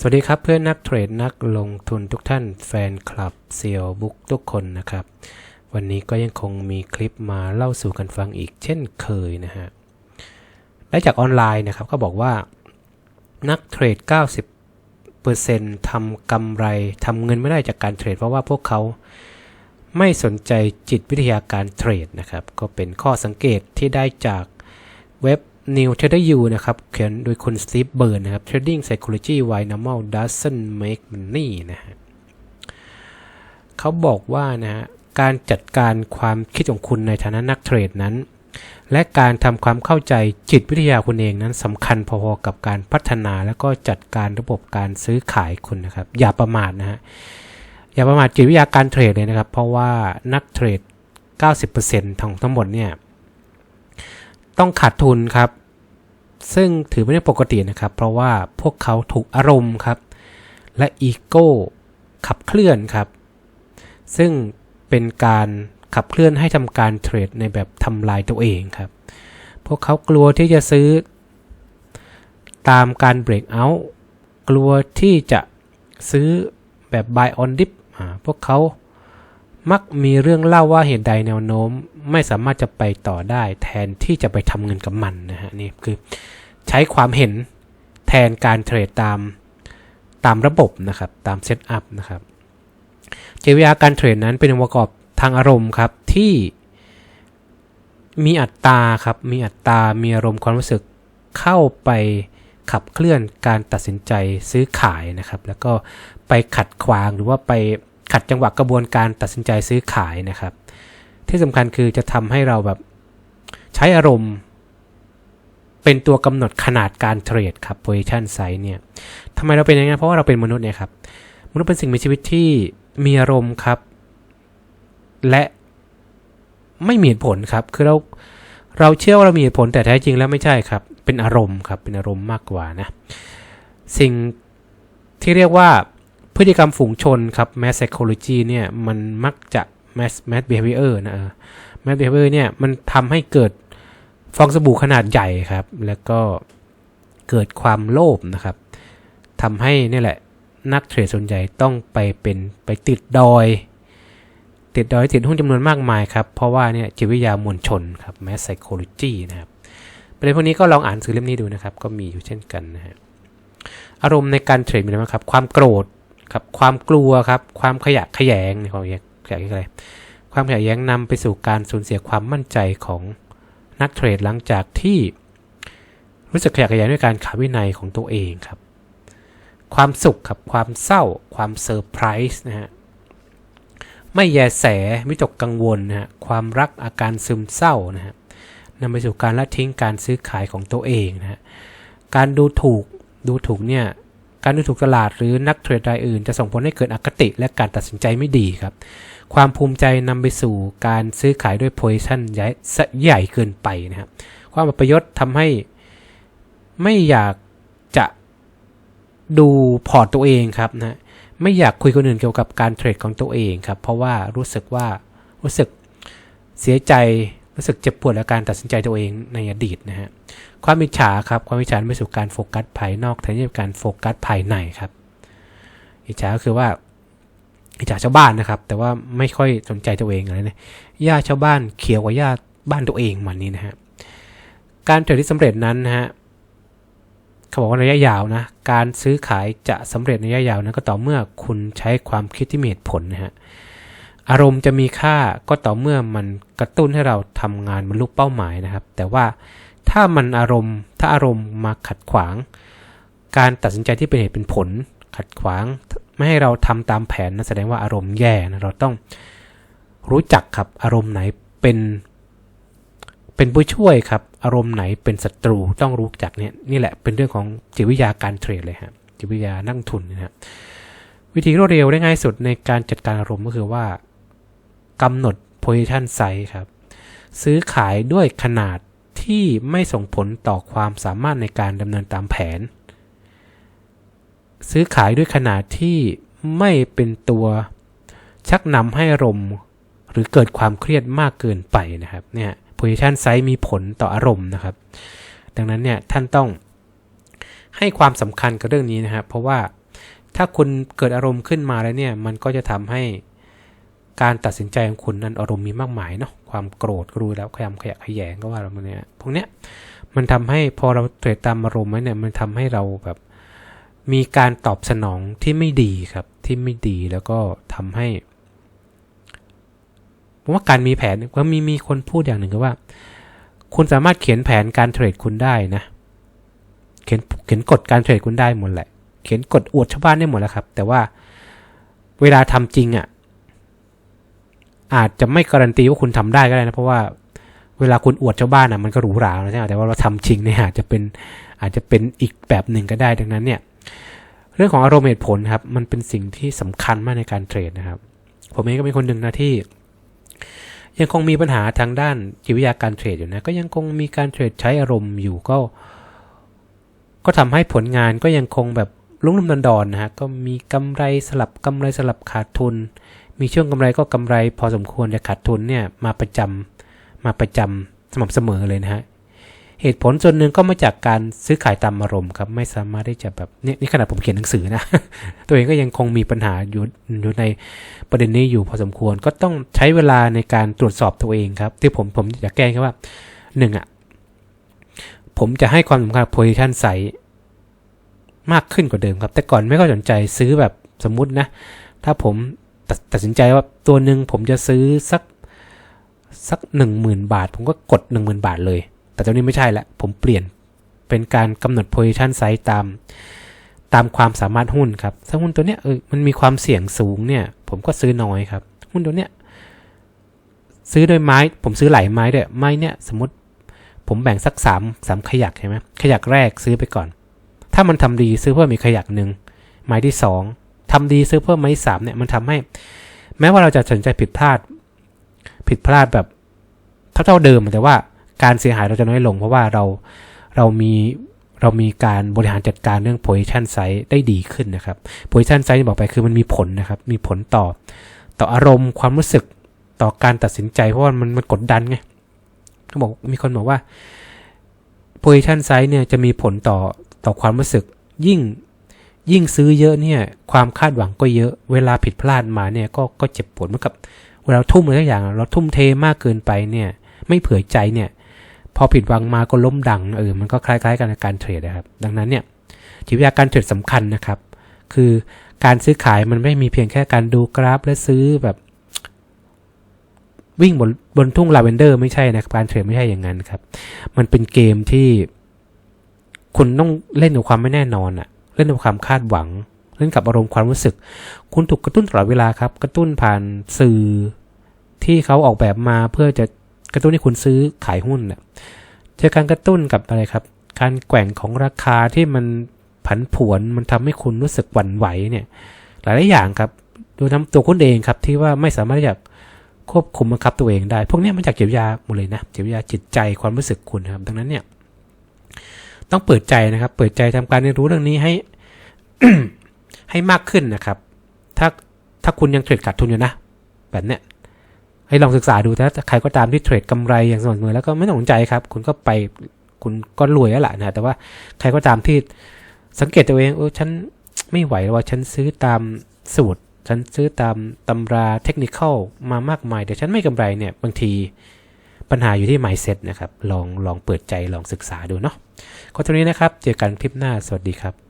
สวัสดีครับเพื่อนนักเทรดนักลงทุนทุกท่านแฟนคลับเซียวบุ๊กทุกคนนะครับ วันนี้ก็ยังคงมีคลิปมาเล่าสู่กันฟังอีกเช่นเคยนะฮะได้จากออนไลน์นะครับก็บอกว่า นักเทรด 90%ทำกำไรทำเงินไม่ได้จากการเทรด เพราะว่าพวกเขาไม่สนใจจิตวิทยาการเทรดนะครับ ก็เป็นข้อสังเกตที่ได้จากเว็บ New Trader U นะครับ เขียนโดยคุณสตีฟเบิร์นนะครับ Trading Psychology Why Normal Doesn't Make Money นะฮะเขาบอกว่านะฮะการจัดการความคิดของคุณในฐานะนักเทรดนั้น และการทำความเข้าใจจิตวิทยาคุณเองนั้นสำคัญพอๆกับการพัฒนาและก็จัดการระบบการซื้อขายคุณนะครับ อย่าประมาทนะฮะอย่าประมาทจิตวิทยาการเทรดเลยนะครับ เพราะว่านักเทรด 90%ของทั้งหมดเนี่ย ต้องขาดทุนครับ ซึ่งถือไม่ได้ปกตินะครับ เพราะว่าพวกเขาถูกอารมณ์ครับ และอีโก้ขับเคลื่อนครับ ซึ่งเป็นการขับเคลื่อนให้ทำการเทรดในแบบทำลายตัวเองครับ พวกเขากลัวที่จะซื้อ ตามการเบรกเอาท์กลัวที่จะซื้อแบบ buy on dip พวกเขา มักมีเรื่องเล่าว่าเหตุใดแนวโน้ม ไม่สามารถจะไปต่อได้ แทนที่จะไปทำเงินกับมันนะฮะนี่คือใช้ความเห็นแทนการเทรดตามตามระบบนะครับ ตามเซตอัพนะครับเจวิยาการเทรดนั้นเป็นองค์ประกอบทางอารมณ์ครับที่มีอัตราครับ มีอัตรามีอารมณ์ความรู้สึกเข้าไปขับเคลื่อนการตัดสินใจซื้อขายนะครับ แล้วก็ไปขัดขวางหรือว่าไป ขัดจังหวะกระบวนการตัดสินใจซื้อขายนะครับ ที่สำคัญคือจะทำให้เราแบบใช้อารมณ์ เป็นตัวกำหนดขนาดการเทรดครับ position size เนี่ยทำไมเราเป็นอย่างนั้นเพราะว่าเราเป็นมนุษย์เนี่ยครับมนุษย์เป็นสิ่งมีชีวิตที่มีอารมณ์ครับ และไม่มีเหตุผลครับ คือเราเราเชื่อว่าเรามีเหตุผลแต่แท้จริงแล้วไม่ใช่ครับ เป็นอารมณ์ครับ เป็นอารมณ์มากกว่านะ สิ่งที่เรียกว่า พฤติกรรมฝูงชนครับ mass psychology เนี่ยมันมักจะ mass mass behavior นะ mass behavior เนี่ยมันทำให้เกิดฟองสบู่ขนาดใหญ่ครับ แล้วก็เกิดความโลภนะครับทำให้นี่แหละนักเทรดส่วนใหญ่ต้องไปเป็นไปติดดอย ติดดอยติดหุ้นจำนวนมากมายครับ เพราะว่าเนี่ยจิตวิทยามวลชนครับ mass psychology นะครับประเด็นพวกนี้ก็ลองอ่านสื่อเล่มนี้ดูนะครับ ก็มีอยู่เช่นกันนะฮะอารมณ์ในการเทรดมีอะไรบ้างครับ ความโกรธ ครับความกลัวครับ ความขยะแขยงในความขยะแขยงอะไรความขยะแย้งนำไปสู่การสูญเสียความมั่นใจของนักเทรดหลังจากที่รู้สึกขยะแขยงด้วยการขาดวินัยของตัวเองครับ ความสุขครับความเศร้า ความเซอร์ไพรส์นะฮะไม่แยแสวิตกกังวลนะฮะความรักอาการซึมเศร้านะฮะนำไปสู่การละทิ้งการซื้อขายของตัวเองนะฮะการดูถูกดูถูกเนี่ย การดูถูกตลาดหรือนักเทรดรายอื่น จะส่งผลให้เกิดอคติและการตัดสินใจไม่ดีครับ ความภูมิใจนำไปสู่การซื้อขายด้วยโพซิชันใหญ่ใหญ่เกินไปนะครับความอัปยศทำให้ไม่อยากจะดูพอร์ตตัวเองครับนะไม่อยากคุยคนอื่นเกี่ยวกับการเทรดของตัวเองครับ เพราะว่ารู้สึกว่ารู้สึกเสียใจ รู้สึกเจ็บปวดและการตัดสินใจตัวเองในอดีตนะฮะความอิจฉาครับความอิจฉาไปสู่การโฟกัสภายนอกแทนที่จะการโฟกัสภายในครับ อิจฉาก็คือว่า อิจฉาชาวบ้านนะครับ แต่ว่าไม่ค่อยสนใจตัวเองอะไรนะหญ้าชาวบ้านเขียวกว่าหญ้าบ้านตัวเองมันนี้นะฮะการเทรดที่สำเร็จนั้นนะฮะเขาบอกว่าระยะยาวนะ การซื้อขายจะสำเร็จในระยะยาวนั้นก็ต่อเมื่อคุณใช้ความคิดที่มีเหตุผลนะฮะ อารมณ์จะมีค่าก็ต่อเมื่อมันกระตุ้นให้เราทำงานบรรลุเป้าหมายนะครับ แต่ว่าถ้ามันอารมณ์ถ้าอารมณ์มาขัดขวาง การตัดสินใจที่เป็นเหตุเป็นผล ขัดขวาง ไม่ให้เราทำตามแผนนะแสดงว่าอารมณ์แย่นะเราต้องรู้จักครับอารมณ์ไหนเป็นเป็นผู้ช่วยครับ อารมณ์ไหนเป็นศัตรูต้องรู้จักเนี่ยนี่แหละเป็นเรื่องของจิตวิทยาการเทรดเลยครับจิตวิทยานั่งทุนนะครับวิธีรวดเร็วได้ง่ายสุดในการจัดการอารมณ์ก็คือว่า กำหนด position size ครับ ซื้อขายด้วยขนาดที่ไม่ส่งผลต่อความสามารถในการดำเนินตามแผน ซื้อขายด้วยขนาดที่ไม่เป็นตัวชักนำให้อารมณ์หรือเกิดความเครียดมากเกินไปนะครับเนี่ย position size มีผลต่ออารมณ์นะครับ ดังนั้นเนี่ยท่านต้องให้ความสำคัญกับเรื่องนี้นะครับ เพราะว่าถ้าคุณเกิดอารมณ์ขึ้นมาแล้วเนี่ย มันก็จะทำให้ การตัดสินใจของคุณนั้นอารมณ์มีมากมายเนาะความโกรธก็รู้แล้วขยำขยะขยงก็ว่าเราเนี่ยพวกเนี้ยมันทำให้พอเราเทรดตามอารมณ์ไว้เนี่ยมันทำให้เราแบบมีการตอบสนองที่ไม่ดีครับที่ไม่ดีแล้วก็ทำให้ผมว่าการมีแผนก็มีมีคนพูดอย่างหนึ่งก็ว่า คุณสามารถเขียนแผนการเทรดคุณได้นะ เขียนเขียนกฎการเทรดคุณได้หมดแหละ เขียนกฎอวดชาวบ้านได้หมดแล้วครับ แต่ว่าเวลาทำจริงอะ่ะ อาจจะไม่การันตีว่าคุณทำได้ก็ได้นะ เพราะว่าเวลาคุณอวดชาวบ้านอะมันก็หรูหราใช่ไหมแต่ว่าเราทำจริงเนี่ยอาจจะเป็นอาจจะเป็นอีกแบบหนึ่งก็ได้ดังนั้นเนี่ย เรื่องของอารมณ์เหตุผลครับ มันเป็นสิ่งที่สำคัญมากในการเทรดนะครับ ผมเองก็เป็นคนหนึ่งนะที่ ยังคงมีปัญหาทางด้านจิตวิทยาการเทรดอยู่นะก็ยังคงมีการเทรดใช้อารมณ์อยู่ก็ ก็ทำให้ผลงานก็ยังคงแบบลุ่มลุ่มดอนๆนะฮะก็มีกำไรสลับกำไรสลับขาดทุน มีช่วงกำไรก็กำไรพอสมควรแต่ขาดทุนเนี่ยมาประจำมาประจำสม่ำเสมอเลยนะฮะเหตุผลส่วนหนึ่งก็มาจากการซื้อขายตามอารมณ์ครับ ไม่สามารถที่จะแบบนี่นี่ขนาดผมเขียนหนังสือนะ ตัวเองก็ยังคงมีปัญหาอยู่อยู่ในประเด็นนี้อยู่พอสมควร ก็ต้องใช้เวลาในการตรวจสอบตัวเองครับ ที่ผมผมอยากแก้คือว่าหนึ่งอะผมจะให้ความสำคัญ position size มากขึ้นกว่าเดิมครับ แต่ก่อนไม่ค่อยสนใจซื้อแบบสมมุตินะ ถ้าผม ตตัดสินใจว่าตัวหนึ่งผมจะซื้อสักสักหนึ่งหมื่นบาท ผมก็กดหนึ่งหมื่นบาทเลย แต่ตอนนี้ไม่ใช่ละ ผมเปลี่ยนเป็นการกำหนด position size ตามตามความสามารถหุ้นครับ ถ้าหุ้นตัวเนี้ยเออมันมีความเสี่ยงสูงเนี่ย ผมก็ซื้อน้อยครับ หุ้นตัวเนี้ยซื้อโดยไม้ ผมซื้อหลายไม้ด้วยไม้เนี่ยสมมติผมแบ่งสักสามสามขยักใช่ไหมขยักแรกซื้อไปก่อน ถ้ามันทำดีซื้อเพิ่มอีกขยักหนึ่งไม้ที่สอง ทำดีซื้อเพิ่มไม้สามเนี่ยมันทำให้ แม้ว่าเราจะสนใจผิดพลาด ผิดพลาดแบบเท่าๆเดิมแต่ว่าการเสียหายเราจะน้อยลง เพราะว่าเราเรามีเรามีการบริหารจัดการเรื่อง position size ได้ดีขึ้นนะครับ position size ที่บอกไปคือมันมีผลนะครับ มีผลต่อ ต่ออารมณ์ความรู้สึกต่อการตัดสินใจ เพราะว่ามันมันกดดันไงเขาบอกมีคนบอกว่า position size เนี่ยจะมีผลต่อต่อความรู้สึก ยิ่ง ยิ่งซื้อเยอะเนี่ยความคาดหวังก็เยอะ เวลาผิดพลาดมาเนี่ยก็ก็เจ็บปวดเหมือนกับเวลาเราทุ่มอะไรสักอย่าง เราทุ่มเทมากเกินไปเนี่ยไม่เผื่อใจเนี่ยพอผิดหวังมาก็ล้มดังเออมันก็คล้ายๆกันในการเทรดนะครับ ดังนั้นเนี่ยจิตวิทยาการเทรดสำคัญนะครับ คือการซื้อขายมันไม่มีเพียงแค่การดูกราฟและซื้อแบบวิ่งบนบนทุ่งลาเวนเดอร์ไม่ใช่นะครับการเทรดไม่ใช่อย่างนั้นครับ มันเป็นเกมที่คุณต้องเล่นกับความไม่แน่นอนอะ เล่นกับความคาดหวัง เล่นกับอารมณ์ความรู้สึก คุณถูกกระตุ้นตลอดเวลาครับ กระตุ้นผ่านสื่อที่เขาออกแบบมาเพื่อจะกระตุ้นให้คุณซื้อขายหุ้นเนี่ยเจอการกระตุ้นกับอะไรครับ การแกว่งของราคาที่มันผันผวนมันทำให้คุณรู้สึกหวั่นไหวเนี่ย หลายหลายอย่างครับโดยทำตัวคุณเองครับที่ว่าไม่สามารถที่จะควบคุมบังคับตัวเองได้ พวกนี้มาจากจิตวิทยาหมดเลยนะจิตวิทยาจิตใจความรู้สึกคุณครับ ดังนั้นเนี่ย ต้องเปิดใจนะครับ เปิดใจทำการเรียนรู้เรื่องนี้ให้ ให้มากขึ้นนะครับ ถ้าถ้าคุณยังเทรดขาดทุนอยู่นะ แบบเนี้ยให้ลองศึกษาดูถ้าใครก็ตามที่เทรดกำไรอย่างสม่ำเสมอแล้วก็ไม่ต้องสนใจครับ คุณก็ไปคุณก็รวยแล้วล่ะนะแต่ว่าใครก็ตามที่สังเกตตัวเองเออฉันไม่ไหวว่าฉันซื้อตามสูตร ฉันซื้อตามตำราเทคนิคมามากมายแต่ฉันไม่กำไรเนี่ยบางที ปัญหาอยู่ที่ mindset นะครับ ลองลองเปิดใจลองศึกษาดูเนาะก็ตรงนี้นะครับ เจอกันคลิปหน้า สวัสดีครับ